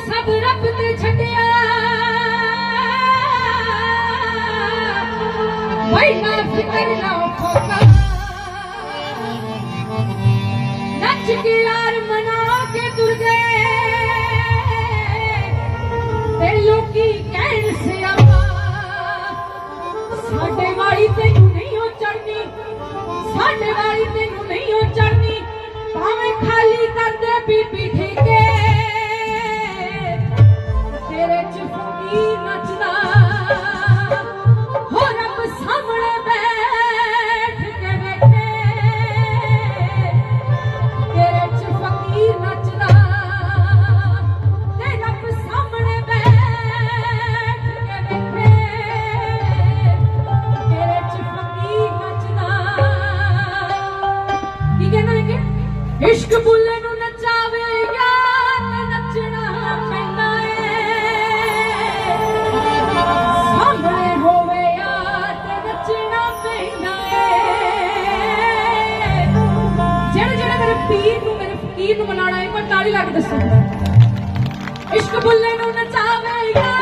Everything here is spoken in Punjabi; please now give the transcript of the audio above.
ਸਭ ਰੱਬ ਤੇ ਛੱਡਿਆ। ਵਈ ਨਾ ਫਿਕਰ ਨਾ ਖੋਕਾ ਨੱਚ ਕੇ ਯਾਰ ਮਨਾ ਕੇ ਤੁਰ ਗਏ। ਤੇ ਲੋਕੀ ਕਹਿਣ ਸਿਆਪਾ, ਸਾਡੇ ਵਾਲੀ ਤੈਨੂੰ ਨਹੀਂ ਹੋ ਚੜਨੀ ਸਾਡੇ ਵਾਲੀ ਤੈਨੂੰ ਨਹੀਂ ਹੋ ਚੜਨੀ ਭਾਵੇਂ ਖਾਲੀ ਕਰਦੇ ਬੀਬੀ ਠੀਕੇ ਪੀਰ ਨੂੰ ਹੈ ਪਰ ਤਾਲੀ ਲਾ ਕੇ ਦੱਸੋ। ਇਸ਼ਕ ਬੁੱਲੇ ਨੂੰ ਨਚਾਵੇ ਯਾਰ